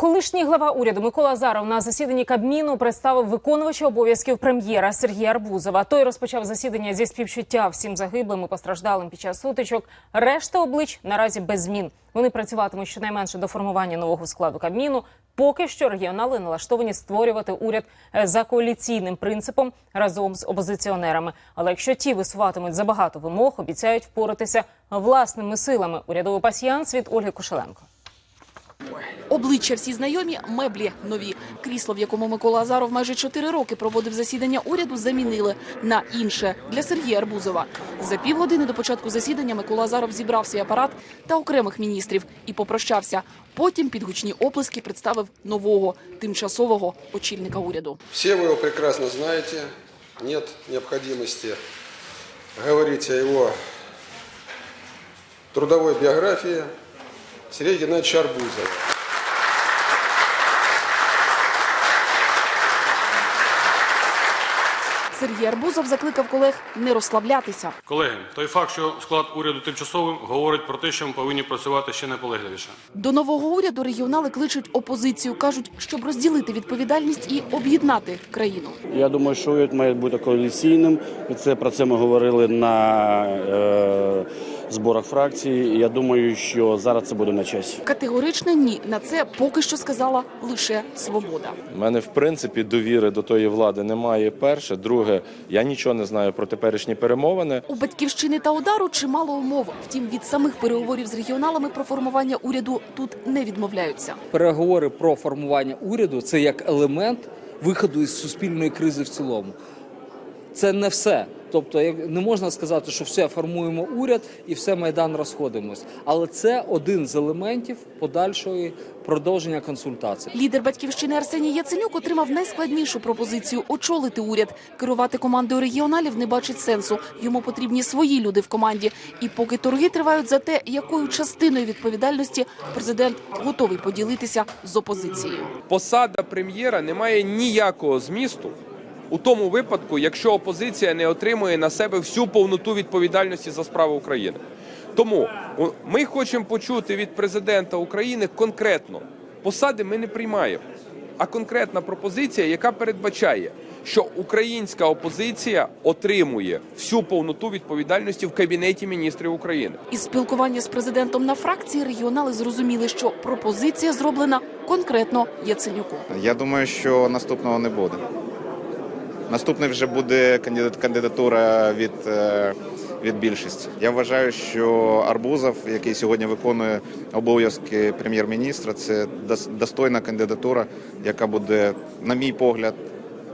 Колишній глава уряду Микола Азаров на засіданні Кабміну представив виконувача обов'язків прем'єра Сергія Арбузова. Той розпочав засідання зі співчуття всім загиблим і постраждалим під час сутичок. Решта облич наразі без змін. Вони працюватимуть щонайменше до формування нового складу Кабміну. Поки що регіонали налаштовані створювати уряд е, за коаліційним принципом разом з опозиціонерами. Але якщо ті висуватимуть забагато вимог, обіцяють впоратися власними силами. Урядовий пасіянс від Ольги Кошеленко. Обличчя всі знайомі, меблі нові. Крісло, в якому Микола Азаров майже чотири роки проводив засідання уряду, замінили на інше для Сергія Арбузова. За півгодини до початку засідання Микола Азаров зібрав свій апарат та окремих міністрів і попрощався. Потім під гучні оплески представив нового тимчасового очільника уряду. Все вы его прекрасно знаете. Нет необходимости говорить о его трудовой биографии Сергея Геннадьевича Арбузова. Сергій Арбузов закликав колег не розслаблятися. Колеги, той факт, що склад уряду тимчасовим, говорить про те, що ми повинні працювати ще наполегливіше. До нового уряду регіонали кличуть опозицію, кажуть, щоб розділити відповідальність і об'єднати країну. Я думаю, що уряд має бути коаліційним. І це про це ми говорили на е, зборах фракції. І Я думаю, що зараз це буде на часі. Категоричне ні на це поки що сказала лише свобода. У мене в принципі довіри до тої влади немає. Перше, друге, я нічого не знаю про теперішні перемовини. У батьківщини та удару чимало умов. Втім, від самих переговорів з регіоналами про формування уряду тут не відмовляються. переговори про формування уряду це як елемент виходу із суспільної кризи в цілому. Це не все. Тобто, як- не можна сказати, що все формуємо уряд і все майдан розходимось. Але це один з елементів подальшої продовження консультацій. Лідер батьківщини Арсеній Яценюк отримав найскладнішу пропозицію очолити уряд. Керувати командою регіоналів не бачить сенсу. Йому потрібні свої люди в команді. І поки торги тривають за те, якою частиною відповідальності президент готовий поділитися з опозицією. посада прем'єра не має ніякого змісту у тому випадку, якщо опозиція не отримує на себе всю повноту відповідальності за справи України. Тому ми хочемо почути від президента України конкретно посади ми не приймаємо, а конкретна пропозиція, яка передбачає, що українська опозиція отримує всю повноту відповідальності в кабінеті міністрів України. Із спілкування з президентом на фракції регіонали зрозуміли, що пропозиція зроблена конкретно Яценюку. Я думаю, що наступного не буде. Наступний вже буде кандидат, кандидатура від, е, від більшості. Я вважаю, що Арбузов, який сьогодні виконує обов'язки прем'єр-міністра, це дос- достойна кандидатура, яка буде, на мій погляд,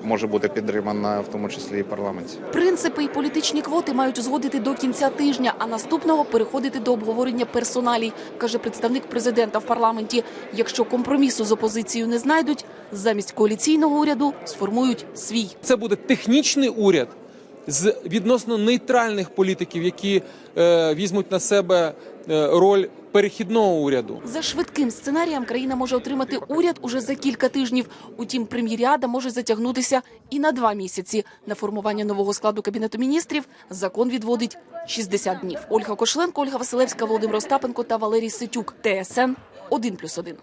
може бути підтримана в тому числі і парламенті. Принципи і політичні квоти мають узгодити до кінця тижня, а наступного переходити до обговорення персоналій, каже представник президента в парламенті. Якщо компромісу з опозицією не знайдуть, замість коаліційного уряду сформують свій. Це буде технічний уряд з відносно нейтральних політиків, які е, візьмуть на себе е, роль перехідного уряду. За швидким сценарієм країна може отримати уряд уже за кілька тижнів. Утім, прем'єріада може затягнутися і на два місяці. На формування нового складу кабінету міністрів закон відводить 60 днів. Ольга Кошленко, Ольга Василевська, Володимир Остапенко та Валерій Ситюк. ТСН 1+,1.